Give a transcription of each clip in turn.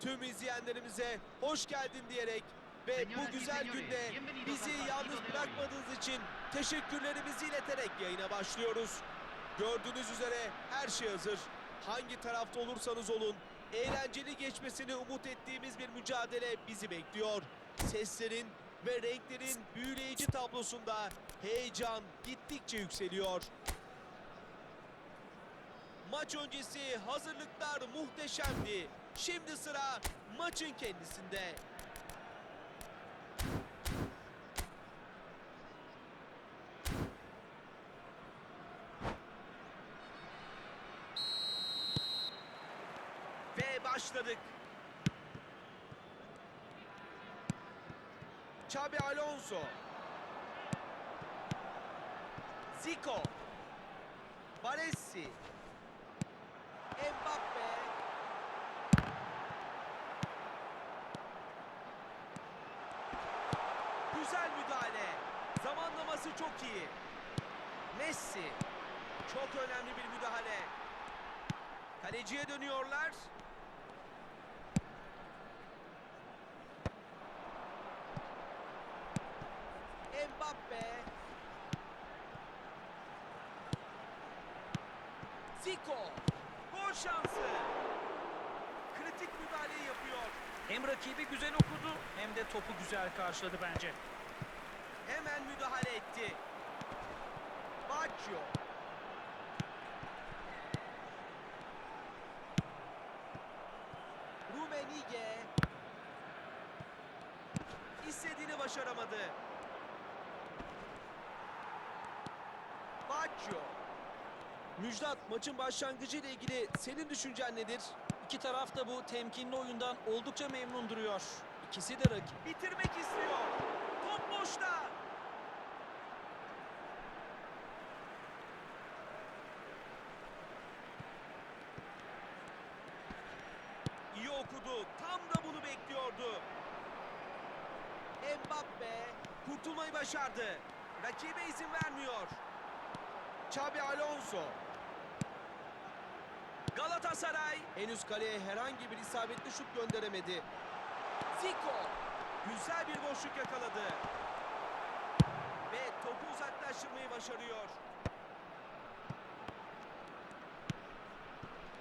Tüm izleyenlerimize hoş geldin diyerek ve bu güzel günde bizi yalnız bırakmadığınız için teşekkürlerimizi ileterek yayına başlıyoruz. Gördüğünüz üzere her şey hazır. Hangi tarafta olursanız olun eğlenceli geçmesini umut ettiğimiz bir mücadele bizi bekliyor. Seslerin ve renklerin büyüleyici tablosunda heyecan gittikçe yükseliyor. Maç öncesi hazırlıklar muhteşemdi. Şimdi sıra maçın kendisinde. Ve başladık. Xabi Alonso. Zico. Baresi. Mbappe. Güzel müdahale. Zamanlaması çok iyi. Messi. Çok önemli bir müdahale. Kaleciye dönüyorlar. Mbappe. Zico. Gol şansı. Kritik müdahaleyi yapıyor. Hem rakibi güzel okudu hem de topu güzel karşıladı bence. Hemen müdahale etti. Baccio. Rumenige. İstediğini başaramadı. Baccio. Müjdat maçın başlangıcı ile ilgili senin düşüncen nedir? İki taraf da bu temkinli oyundan oldukça memnun duruyor. İkisi de rakip. Bitirmek istiyor. Top boşta. İyi okudu. Tam da bunu bekliyordu. Mbappe kurtulmayı başardı. Rakibe izin vermiyor. Xabi Alonso. Galatasaray henüz kaleye herhangi bir isabetli şut gönderemedi. Zico güzel bir boşluk yakaladı. Ve topu uzaklaştırmayı başarıyor.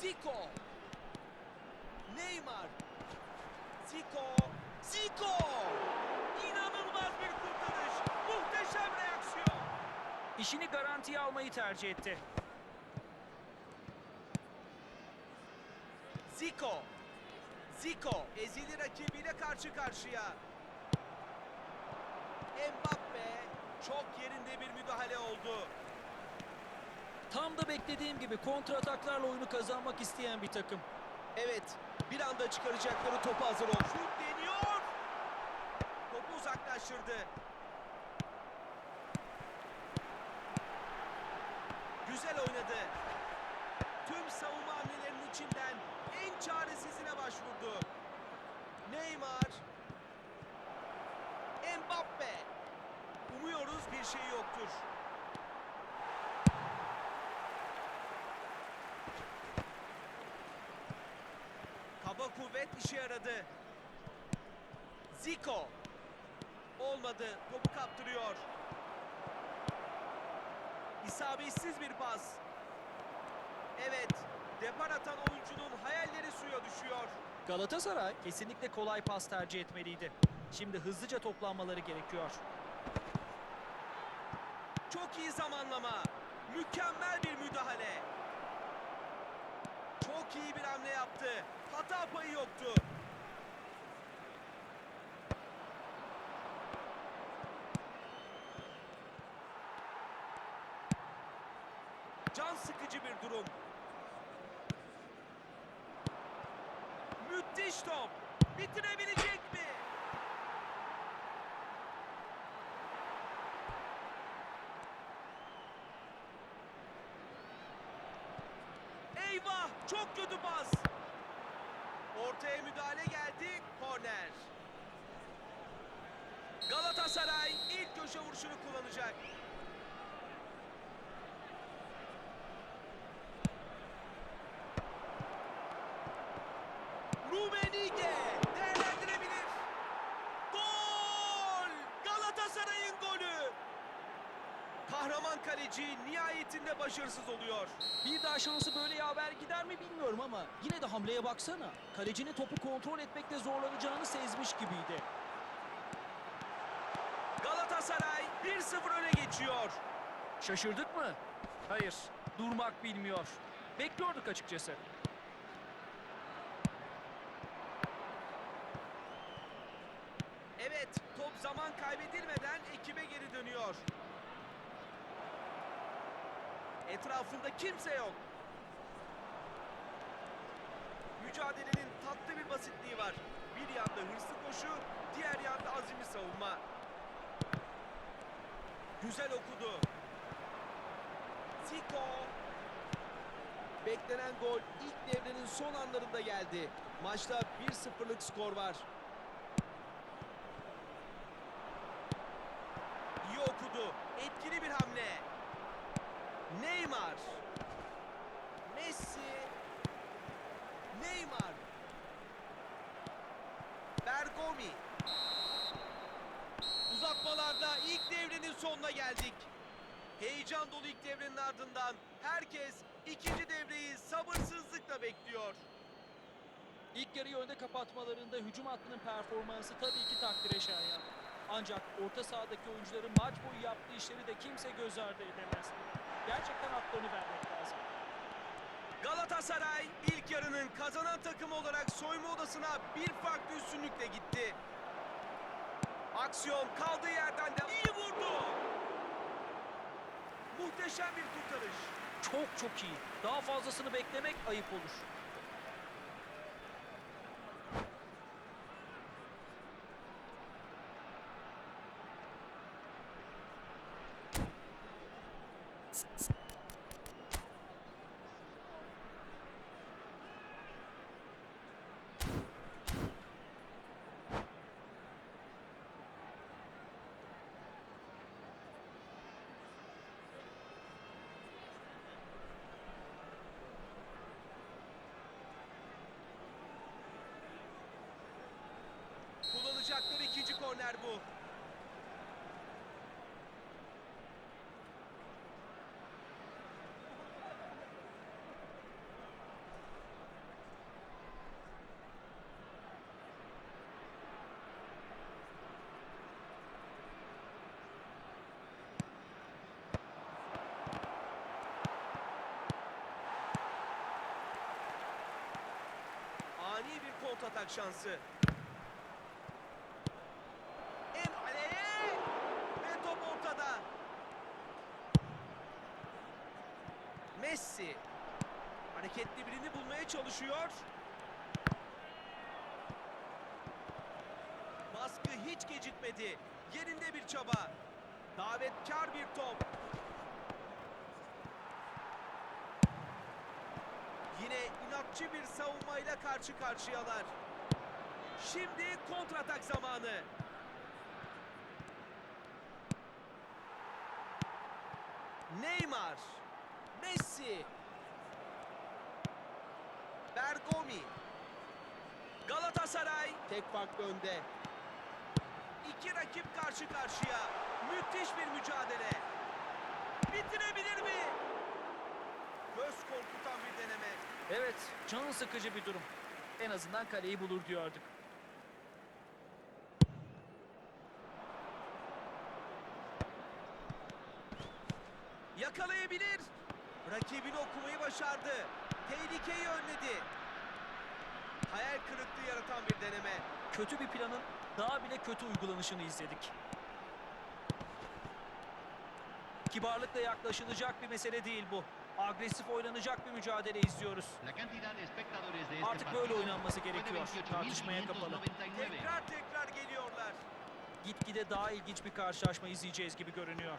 Zico. Neymar. Zico. Zico. İnanılmaz bir kurtarış. Muhteşem reaksiyon. İşini garantiye almayı tercih etti. Zico. Zico ezili rakibiyle karşı karşıya. Mbappe çok yerinde bir müdahale oldu. Tam da beklediğim gibi kontra ataklarla oyunu kazanmak isteyen bir takım. Evet, bir anda çıkaracakları topu hazır ol. Şut deniyor. Topu uzaklaştırdı. Güzel oynadı. Tüm savunma hamlelerinin içinden en çaresizine başvurdu. Neymar. Mbappe. Umuyoruz bir şey yoktur. Kaba kuvvet işe yaradı. Zico. Olmadı. Topu kaptırıyor. İsabetsiz bir pas. Evet. Depar atan oyuncunun hayalleri suya düşüyor. Galatasaray kesinlikle kolay pas tercih etmeliydi. Şimdi hızlıca toplanmaları gerekiyor. Çok iyi zamanlama. Mükemmel bir müdahale. Çok iyi bir hamle yaptı. Hata payı yoktu. Can sıkıcı bir durum. Müthiş top. Bitirebilecek mi? Eyvah! Çok kötü pas. Ortaya müdahale geldi. Korner. Galatasaray ilk köşe vuruşunu kullanacak. Nihayetinde başarısız oluyor. Bir daha şansı böyle yaver gider mi bilmiyorum ama yine de hamleye baksana. Kalecinin topu kontrol etmekte zorlanacağını sezmiş gibiydi. Galatasaray 1-0 öne geçiyor. Şaşırdık mı? Hayır. Durmak bilmiyor. Bekliyorduk açıkçası. Evet, top zaman kaybedilmeden ekibe geri dönüyor. Etrafında kimse yok. Mücadelenin tatlı bir basitliği var. Bir yanda hırslı koşu, diğer yanda azimli savunma. Güzel okudu. Zico. Beklenen gol ilk devrenin son anlarında geldi. Maçta 1-0'lık skor var. İyi okudu. Etkili bir hamle. Neymar. Messi. Neymar. Bergomi. Uzatmalarda ilk devrenin sonuna geldik. Heyecan dolu ilk devrenin ardından herkes ikinci devreyi sabırsızlıkla bekliyor. İlk yarıyı önde kapatmalarında hücum hattının performansı tabii ki takdire şayan. Ancak orta sahadaki oyuncuların maç boyu yaptığı işleri de kimse göz ardı edemez. Gerçekten haklarını vermek lazım. Galatasaray ilk yarının kazanan takımı olarak soyma odasına bir farklı üstünlükle gitti. Aksiyon kaldığı yerden de iyi vurdu. Muhteşem bir kurtarış. Çok çok iyi. Daha fazlasını beklemek ayıp olur. Kullanacakları ikinci korner bu. Ani bir kontratak şansı. Emale'ye ve top ortada. Messi hareketli birini bulmaya çalışıyor. Baskı hiç gecikmedi. Yerinde bir çaba. Davetkar bir top. Yine inatçı bir savunmayla karşı karşıyalar. Şimdi kontratak zamanı. Neymar, Messi, Bergomi, Galatasaray tek farklı önde. İki rakip karşı karşıya. Müthiş bir mücadele. Bitirebilir mi? Göz korkutan bir deneme. Evet, can sıkıcı bir durum. En azından kaleyi bulur diyorduk. Yakalayabilir. Rakibini okumayı başardı. Tehlikeyi önledi. Hayal kırıklığı yaratan bir deneme. Kötü bir planın daha bile kötü uygulanışını izledik. Kibarlıkla yaklaşılacak bir mesele değil bu. Agresif oynanacak bir mücadele izliyoruz. Artık böyle oynanması gerekiyor. Tartışmaya kapalı. Tekrar tekrar geliyorlar. Gitgide daha ilginç bir karşılaşma izleyeceğiz gibi görünüyor.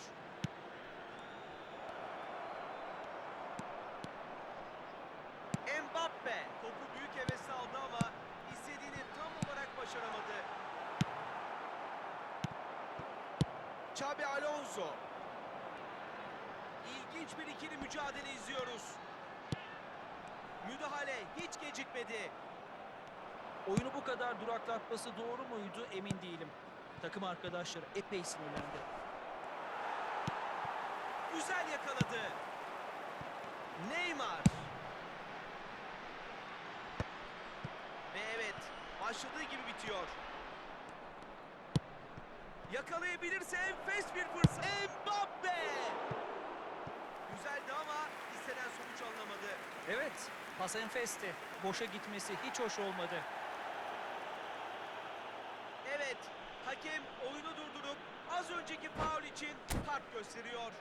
Mbappe topu büyük hevesle aldı ama istediğini tam olarak başaramadı. Xabi Alonso. İlginç bir ikili mücadele izliyoruz. Müdahale hiç gecikmedi. Oyunu bu kadar duraklatması doğru muydu emin değilim. Takım arkadaşları epey sinirlendi. yakaladı. Neymar. Ve evet, başladığı gibi bitiyor. Yakalayabilirse enfes bir fırsat. Mbappe! Güzeldi ama istenen sonuç alınamadı. Evet, pas enfesti. Boşa gitmesi hiç hoş olmadı. Evet, hakem oyunu durdurup az önceki faul için kart gösteriyor.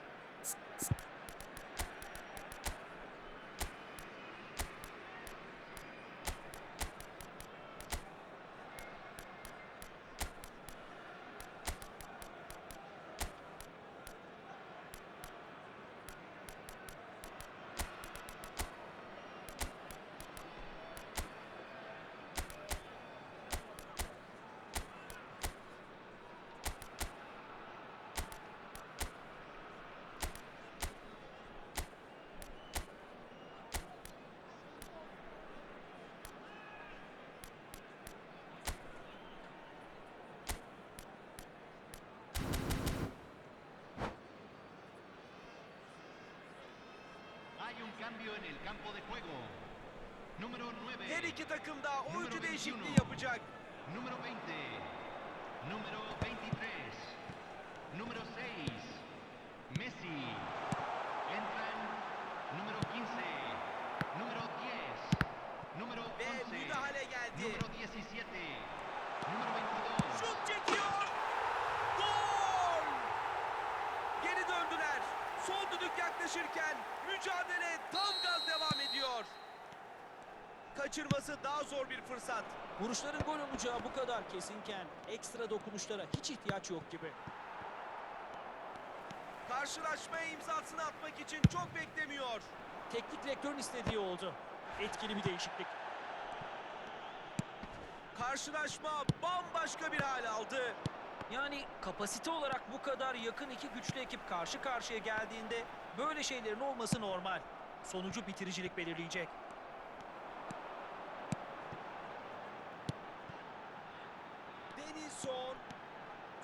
Cambio en el campo de juego. Número 9. Her iki takım da oyuncu Numara değişikliği 21. yapacak. Número 20. Número 23. Número 6. Messi. Entran. Número 15. Número 10. Número Ve 11. müdahale geldi. Número 17. Número 22. Şut çekiyor. Yaklaşırken mücadele tam gaz devam ediyor. Kaçırması daha zor bir fırsat. Vuruşların gol olacağı bu kadar kesinken ekstra dokunuşlara hiç ihtiyaç yok gibi. Karşılaşmaya imzasını atmak için çok beklemiyor. Teknik direktörün istediği oldu. Etkili bir değişiklik. Karşılaşma bambaşka bir hal aldı. Yani kapasite olarak bu kadar yakın iki güçlü ekip karşı karşıya geldiğinde böyle şeylerin olması normal. Sonucu bitiricilik belirleyecek. Denilson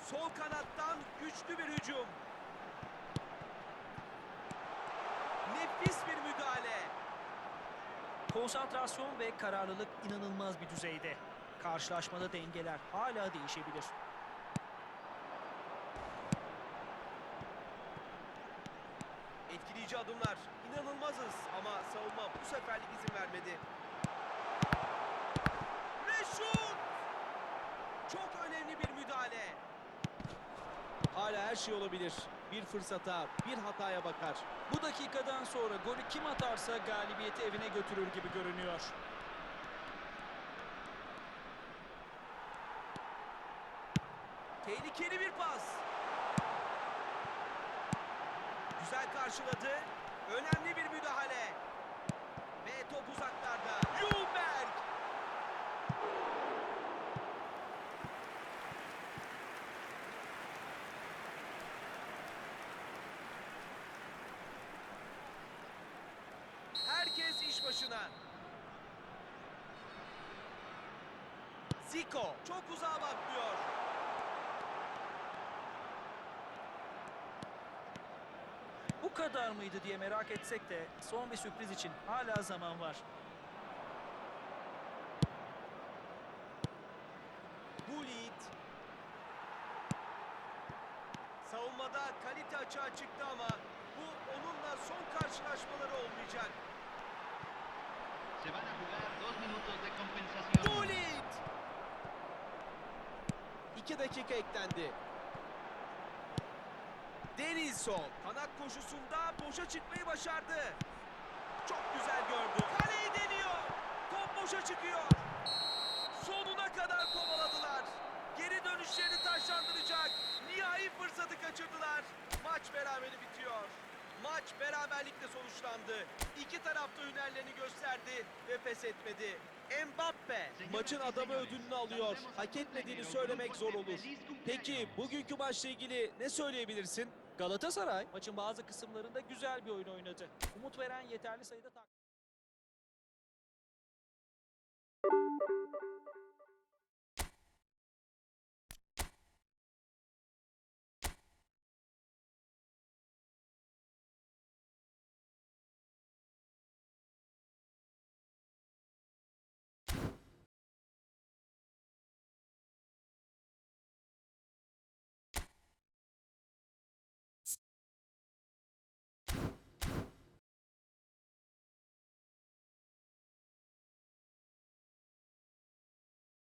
sol kanattan güçlü bir hücum. Nefis bir müdahale. Konsantrasyon ve kararlılık inanılmaz bir düzeyde. Karşılaşmada dengeler hala değişebilir. Etkileyici adımlar. İnanılmazız ama savunma bu seferlik izin vermedi. Ve şut! Çok önemli bir müdahale. Hala her şey olabilir. Bir fırsata, bir hataya bakar. Bu dakikadan sonra golü kim atarsa galibiyeti evine götürür gibi görünüyor. Tehlikeli bir pas. Güzel karşıladı. Önemli bir müdahale. Ve top uzaklarda. Ljungberg. Herkes iş başına. Zico çok uzağa bakmıyor. Kadar mıydı diye merak etsek de son bir sürpriz için hala zaman var. Gullit. Savunmada kalite açığa çıktı ama bu onunla son karşılaşmaları olmayacak. Se van a jugar dos minutos de compensación. Gullit! İki dakika eklendi. Denilson kanat koşusunda boşa çıkmayı başardı. Çok güzel gördü. Kaleyi deniyor. Top boşa çıkıyor. Sonuna kadar kovaladılar. Geri dönüşlerini taşlandıracak. Nihai fırsatı kaçırdılar. Maç berabere bitiyor. Maç beraberlikle sonuçlandı. İki taraf da hünerlerini gösterdi ve pes etmedi. Mbappe maçın adamı ödülünü alıyor. Hak etmediğini söylemek zor olur. Peki bugünkü maçla ilgili ne söyleyebilirsin? Galatasaray maçın bazı kısımlarında güzel bir oyun oynadı. Umut veren yeterli sayıda tak